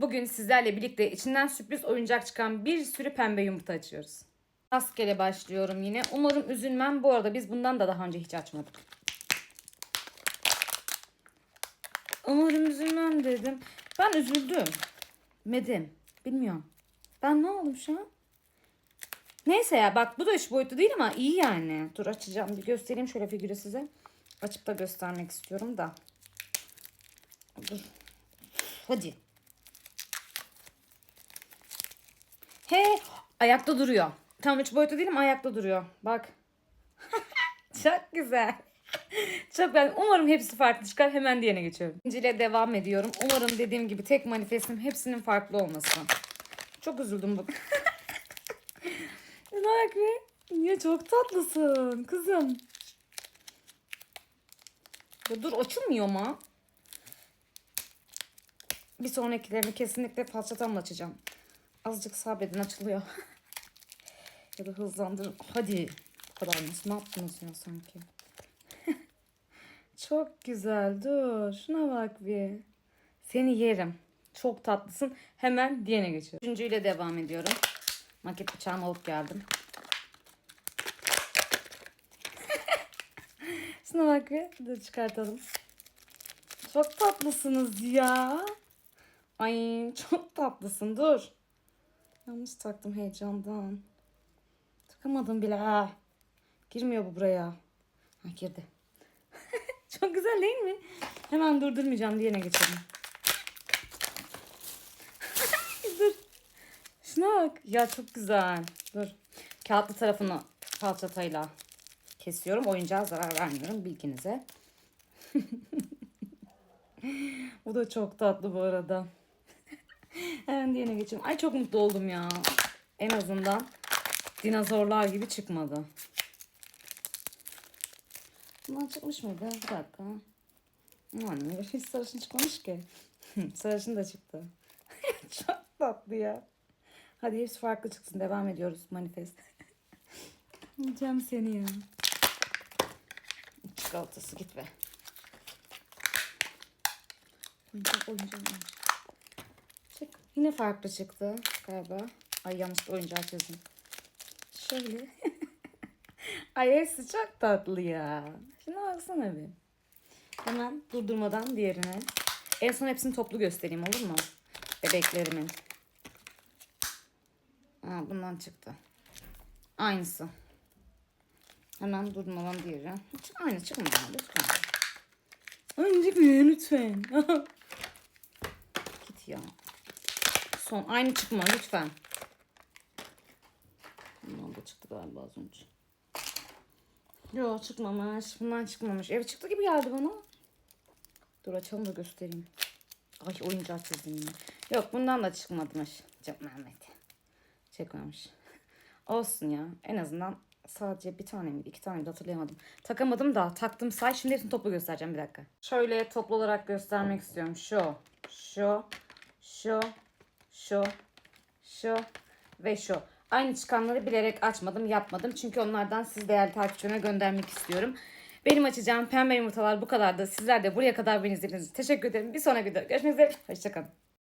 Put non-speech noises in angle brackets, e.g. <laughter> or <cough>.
Bugün sizlerle birlikte içinden sürpriz oyuncak çıkan bir sürü pembe yumurta açıyoruz. Rastgele başlıyorum yine. Umarım üzülmem. Bu arada biz bundan da daha önce hiç açmadık. Umarım üzülmem dedim. Ben üzüldüm. Medim. Bilmiyorum. Ben ne oldum şu an? Neyse ya bak bu da üç boyutlu değil ama iyi yani. Dur açacağım bir göstereyim şöyle figürü size. Açıp da göstermek istiyorum da. Dur. Hadi. He ayakta duruyor. Tam üç boyutlu değil ama ayakta duruyor. Bak. <laughs> Çok güzel. Çok ben umarım hepsi farklı çıkar. Hemen diğerine geçiyorum. İkinciyle devam ediyorum. Umarım dediğim gibi tek manifestim hepsinin farklı olması. Çok üzüldüm bugün. <laughs> Bak be. Ya çok tatlısın kızım. Ya dur açılmıyor mu? Bir sonrakilerini kesinlikle falçatamla açacağım. Azıcık sabredin açılıyor. <laughs> ya da hızlandırın. Hadi. Bu kadar nasıl ne yaptınız ya sanki? <laughs> Çok güzel. Dur. Şuna bak bir. Seni yerim. Çok tatlısın. Hemen diğerine geçiyorum. Üçüncüyle devam ediyorum. Maket bıçağımı alıp geldim. <laughs> Şuna bak bir. Dur çıkartalım. Çok tatlısınız ya. Ay çok tatlısın. Dur. Yanlış taktım heyecandan. Takamadım bile ha. Girmiyor bu buraya. Ha girdi. <laughs> çok güzel değil mi? Hemen durdurmayacağım. Diğerine geçelim. <laughs> Dur. Şuna bak. Ya çok güzel. Dur. Kağıtlı tarafını falçatayla kesiyorum. Oyuncağa zarar vermiyorum bilginize. <laughs> Bu da çok tatlı bu arada. <laughs> Hemen diğerine geçelim. Ay çok mutlu oldum ya. En azından dinozorlar gibi çıkmadı. Bundan çıkmış mıydı? Bir dakika. Anne hiç sarışın çıkmamış ki. <laughs> sarışın da çıktı. <laughs> çok tatlı ya. Hadi hepsi farklı çıksın. Devam ediyoruz manifest. Yiyeceğim seni ya. Çikolatası git be. Oyuncak oyuncak oyuncak. Çık. Yine farklı çıktı galiba. Ay yanlış oyuncağı çizdim. Şöyle. <laughs> Ay hepsi çok tatlı ya. Şuna baksana bir. Hemen durdurmadan diğerine. En son hepsini toplu göstereyim olur mu? Bebeklerimin. Aa, bundan çıktı. Aynısı. Hemen durdurmadan diğeri. Hiç aynı çıkmıyor lütfen. Aynı çıkmıyor lütfen. <laughs> Git ya. Son aynı çıkma lütfen. Bundan da çıktı galiba az önce. Yok çıkmamış. Bundan çıkmamış. Evet çıktı gibi geldi bana. Dur açalım da göstereyim. Ay oyuncağı çizdim yine. Yok bundan da çıkmamış. Çok Mehmet. Çekmemiş. Olsun ya. En azından sadece bir tane miydi? iki tane miydi hatırlayamadım. Takamadım da taktım say. Şimdi hepsini toplu göstereceğim bir dakika. Şöyle toplu olarak göstermek istiyorum. Şu, şu, şu, şu, şu ve şu. Aynı çıkanları bilerek açmadım, yapmadım. Çünkü onlardan siz değerli takipçilerime göndermek istiyorum. Benim açacağım pembe yumurtalar bu kadardı. Sizler de buraya kadar beni izlediğiniz için teşekkür ederim. Bir sonraki videoda görüşmek üzere. Hoşçakalın.